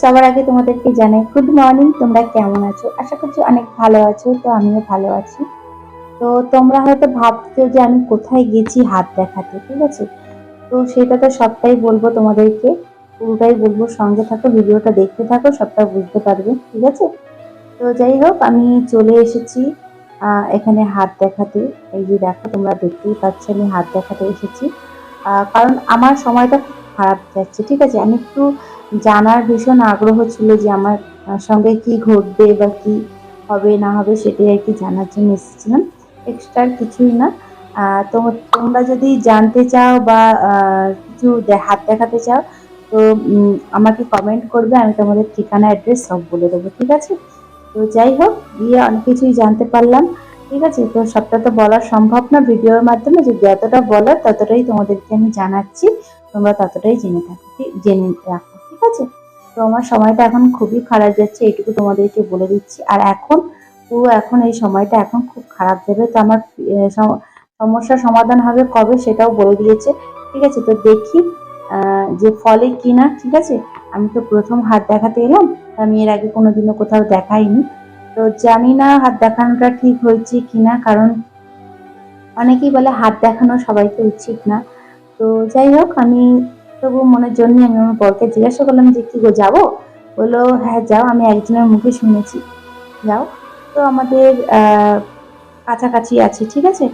সবার আগে তোমাদেরকে জানাই গুড মর্নিং তোমরা কেমন আছো? আশা করছি অনেক ভালো আছো, তো আমিও ভালো আছি। তো তোমরা হয়তো ভাবছ যে আমি কোথায় গেছি হাত দেখাতে, ঠিক আছে? তো সেটা তো সবটাই বলব তোমাদেরকে, পুরোটাই বলব, সঙ্গে থাকো, ভিডিওটা দেখতে থাকো, সবটা বুঝতে পারবে, ঠিক আছে? তো যাই হোক, আমি চলে এসেছি এখানে হাত দেখাতে। এই যে দেখো, তোমরা দেখতেই পাচ্ছ, আমি হাত দেখাতে এসেছি। কারণ আমার সময়টা খারাপ যাচ্ছে, ঠিক আছে? আমি একটু জানার ভীষণ আগ্রহ ছিল যে আমার সঙ্গে কি ঘটবে বা কি হবে, না হবে সেটাই আর কি জানার জন্য এসেছিলাম। এক্সট্রা কিছুই না। তো তোমরা যদি জানতে চাও বা কিছু হাত দেখাতে চাও, তো আমাকে কমেন্ট করবে, আমি তোমাদের ঠিকানা অ্যাড্রেস সব বলে দেবো, ঠিক আছে? তো যাই হোক, গিয়ে অনেক কিছুই জানতে পারলাম, ঠিক আছে? তো সবটা তো বলা সম্ভব না ভিডিওর মাধ্যমে যে যতটা বলার ততটাই তোমাদেরকে আমি জানাচ্ছি, তোমরা ততটাই জেনে থাকো জেনে রাখো আছে? তো আমার সময়টা এখন খুবই খারাপ যাচ্ছে এটুকু তোমাদেরকে বলে দিচ্ছি। আর এখন, পুরো এখন এই সময়টা এখন খুব খারাপ যাবে। তো আমার সমস্যার সমাধান হবে কবে সেটাও বলে দিয়েছে। ঠিক আছে? তো দেখি যে ফলে কিনা, ঠিক আছে? আমি তো প্রথম হাত দেখাতে এলাম আমি এর আগে কোনোদিনও কোথাও দেখাইনি। তো জানি না হাত দেখানোটা ঠিক হয়েছে কিনা, কারণ অনেকেই বলে হাত দেখানো সবাইকে উচিত না। তো যাই হোক, আমি তবু মনের জন্য আমি আমার বরকে জিজ্ঞাসা করলাম যে, কি গো, যাব? বলল হ্যাঁ যাও, আমি একজনের মুখে শুনেছি। যাও। তো আমাদের কাছাকাছি আছে, ঠিক আছে?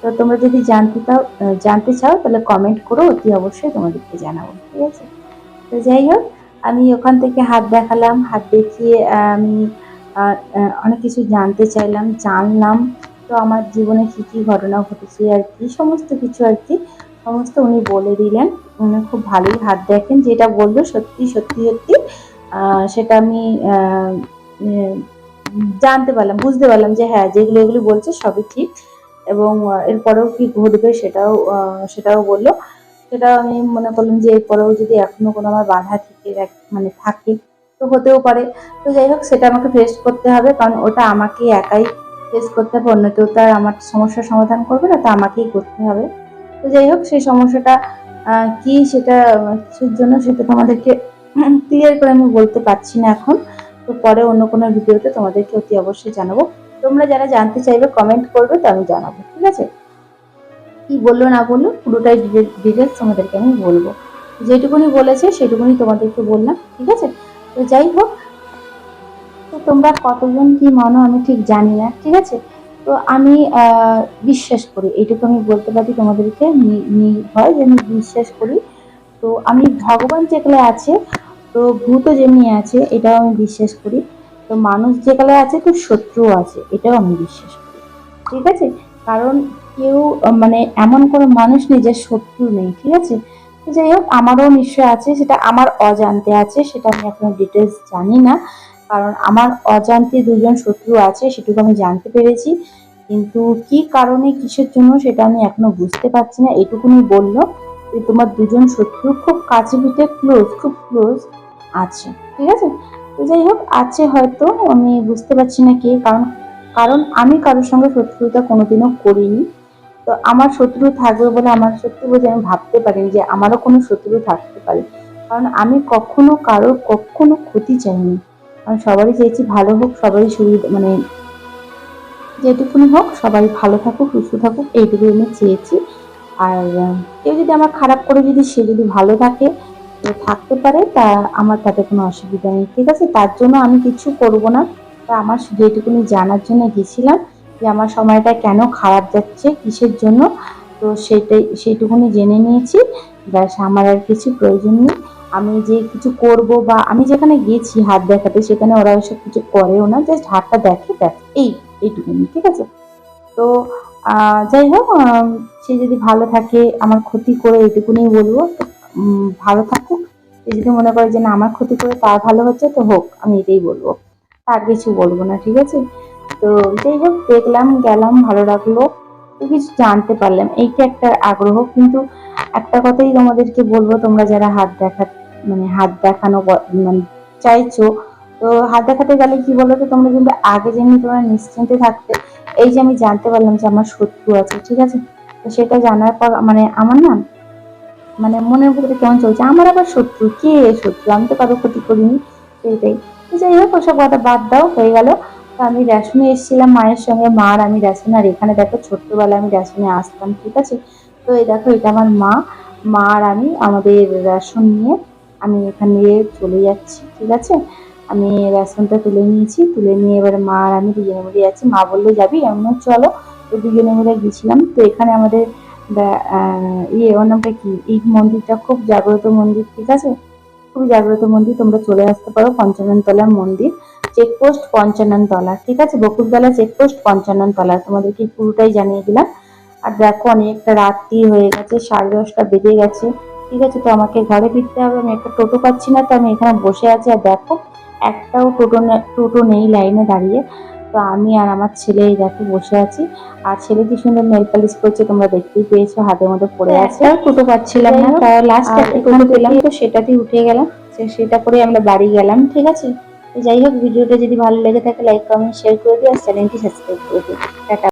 তো তোমরা যদি জানতে চাও জানতে চাও, তাহলে কমেন্ট করো, অতি অবশ্যই তোমাদেরকে জানাব, ঠিক আছে? তো যাই হোক, আমি ওখান থেকে হাত দেখালাম, হাত দেখিয়ে আমি অনেক কিছু জানতে চাইলাম, জানলাম। তো আমার জীবনে কী কী ঘটনা ঘটেছে আর কি, সমস্ত কিছু আর কি। সমস্ত উনি বলে দিলেন। উনি খুব ভালোই হাত দেখেন যেটা বলল সত্যি সত্যি সত্যি। সেটা আমি জানতে পারলাম, বুঝতে পারলাম যে হ্যাঁ যেগুলো এগুলো বলছে সবই ঠিক। এবং এরপরেও কি ঘটবে সেটাও সেটাও বলল। সেটা আমি মনে করলাম যে এরপরেও যদি এখনও কোনো আমার বাধা থেকে মানে থাকে, তো হতেও পারে। তো যাই হোক, সেটা আমাকে ফেস করতে হবে, কারণ ওটা আমাকে একাই ফেস করতে হবে। অন্য কেউ তো আর আমার সমস্যার সমাধান করবে না, তো আমাকেই করতে হবে। তো যাই হোক, সেই সমস্যাটা কি সেটা কিছুর জন্য সেটা তোমাদেরকে ক্লিয়ার করে আমি বলতে পারছি না এখন। তো পরে অন্য কোনো ভিডিওতে তোমাদেরকে অতি অবশ্যই জানাব। তোমরা যারা জানতে চাইবে কমেন্ট করবে, তো আমি জানাব, ঠিক আছে? কি বলল না বলল, পুরোটাই ডিটেলস তোমাদেরকে আমি বলব। যেটুকুনি বলেছে, সেটুকুনি তোমাদেরকে বললাম, ঠিক আছে? তো যাই হোক, তো তোমরা কতজন কি মানো আমি ঠিক জানি না, ঠিক আছে? তো আমি বিশ্বাস করি, এইটুকু আমি বলতে পারি তোমাদেরকে নির্ভয় যে আমি বিশ্বাস করি। তো আমি ভগবান যেগুলো আছে, তো ভূত যেমনি আছে, এটাও আমি বিশ্বাস করি। তো মানুষ যেগুলো আছে, তো শত্রু আছে, এটাও আমি বিশ্বাস করি। ঠিক আছে? কারণ কেউ মানে এমন কোনো মানুষ নেই যে শত্রু নেই, ঠিক আছে? যাই হোক, আমারও নিশ্চয় আছে, সেটা আমার অজান্তে আছে, সেটা আমি এখনও ডিটেলস জানি না। কারণ আমার অজান্তে দুজন শত্রু আছে, সেটুকু আমি জানতে পেরেছি। কিন্তু কি কারণে, কিসের জন্য, সেটা আমি এখনও বুঝতে পারছি না। এটুকুনি বলল যে, তোমার দুজন শত্রু খুব কাছে পিঠে ক্লোজ খুব ক্লোজ আছে, ঠিক আছে? তো যাই হোক, আছে হয়তো, আমি বুঝতে পারছি না কে, কারণ কারণ আমি কারোর সঙ্গে শত্রুতা কোনোদিনও করিনি। তো আমার শত্রু থাকবে বলে, আমার শত্রু বলে আমি ভাবতে পারিনি যে, আমারও কোনো শত্রু থাকতে পারে। কারণ আমি কখনো কারোর কখনো ক্ষতি চাইনি। কারণ সবারই চেয়েছি ভালো হোক, সবারই সুবিধা মানে যেটুকুনি হোক, সবাই ভালো থাকুক, সুস্থ থাকুক এইটুকু আমি চেয়েছি। আর কেউ যদি আমার খারাপ করে যদি সে যদি ভালো থাকে থাকতে পারে, তা আমার তাতে কোনো অসুবিধা নেই। ঠিক আছে, তার জন্য আমি কিছু করব না। তা আমার যেটুকুনি জানার জন্য গেছিলাম যে আমার সময়টা কেন খারাপ যাচ্ছে, কিসের জন্য? তো সেটাই, সেইটুকুনি জেনে নিয়েছি। ব্যাস, আমার আর কিছু প্রয়োজন নেই। আমি যে কিছু করব বা আমি যেখানে গেছি হাত দেখাতে, সেখানে ওরা ওসব কিছু করেও না জাস্ট হাতটা দেখে, ব্যাস, এই, এইটুকুনি, ঠিক আছে? তো যাই হোক সে যদি ভালো থাকে, আমার ক্ষতি করে এইটুকুনি বলব ভালো থাকুক। সে যদি মনে করে যে না, আমার ক্ষতি করে তার ভালো হচ্ছে, তো হোক, আমি এটাই বলব। তার কিছু বলব না, ঠিক আছে? তো যাই হোক, দেখলাম, গেলাম, ভালো লাগল। তো কিছু জানতে পারলাম এইটা একটা আগ্রহ? কিন্তু একটা কথাই তোমাদেরকে বলব, তোমরা যারা হাত দেখা মানে হাত দেখানো মানে চাইছো, তো হাত দেখাতে গেলে কি বলো তো তোমরা কিন্তু আগে যেমনি তোমরা নিশ্চিন্তে থাকতে, এই যে আমি জানতে পারলাম যে আমার শত্রু আছে, ঠিক আছে? তো সেটা জানার পর মানে আমার না মানে মনের ভিতরে কেমন চলছে? আমার আবার শত্রু, কে শত্রু? আমি তো কারও ক্ষতি করিনি, সেইটাই। যাই হোক, ওসব কথা বাদ দাও, হয়ে গেল। তো আমি রেশনে এসেছিলাম মায়ের সঙ্গে। মা আর আমি রেশনে আর এখানে দেখো ছোট্টবেলায় আমি রেশনে আসতাম, ঠিক আছে? তো এই দেখো, এটা আমার মা। মা আর আমি, আমাদের রেশন নিয়ে আমি এখানে চলে যাচ্ছি, ঠিক আছে? আমি রেশনটা তুলে নিয়েছি। তুলে নিয়ে এবার মা আর আমি দুজনে মিলে যাচ্ছি। মা বলল, যাবি? এমন চলো। তো দুজনে মিলে গেছিলাম। তো এখানে আমাদের ইয়ে ওর নামটা কি? এই মন্দিরটা খুব জাগ্রত মন্দির, ঠিক আছে? খুব জাগ্রত মন্দির। তোমরা চলে আসতে পারো পঞ্চানন তলার মন্দির। চেকপোস্ট পঞ্চানন তলা ঠিক আছে? বকুলতলা চেকপোস্ট পঞ্চানন তলা তোমাদেরকে পুরোটাই জানিয়ে দিলাম। আর দেখো অনেকটা রাত্রি হয়ে গেছে সাড়ে দশটা বেজে গেছে ঠিক আছে? তো আমাকে ঘরে ফিরতে হবে আমি একটা টোটো পাচ্ছি না তো আমি এখানে বসে আছি। আর দেখো একটাও টোটো টোটো নেই লাইনে দাঁড়িয়ে। তো আমি আর আমার ছেলে এই দেখো বসে আছি। আর ছেলে কি সুন্দর নেল পালিশ করছে তোমরা দেখতেই পেয়েছ হাতের মধ্যে পড়ে আছে। টোটো পাচ্ছিলাম না। তা লাস্ট একটা টোটো পেলাম তো সেটাতেই উঠে গেলাম। সেটা করে আমরা বাড়ি গেলাম ঠিক আছে? যাই হোক, ভিডিওটা যদি ভালো লেগে থাকে লাইক কমেন্ট শেয়ার করে দিও, আর চ্যানেলটি সাবস্ক্রাইব করে দিও। টাটা।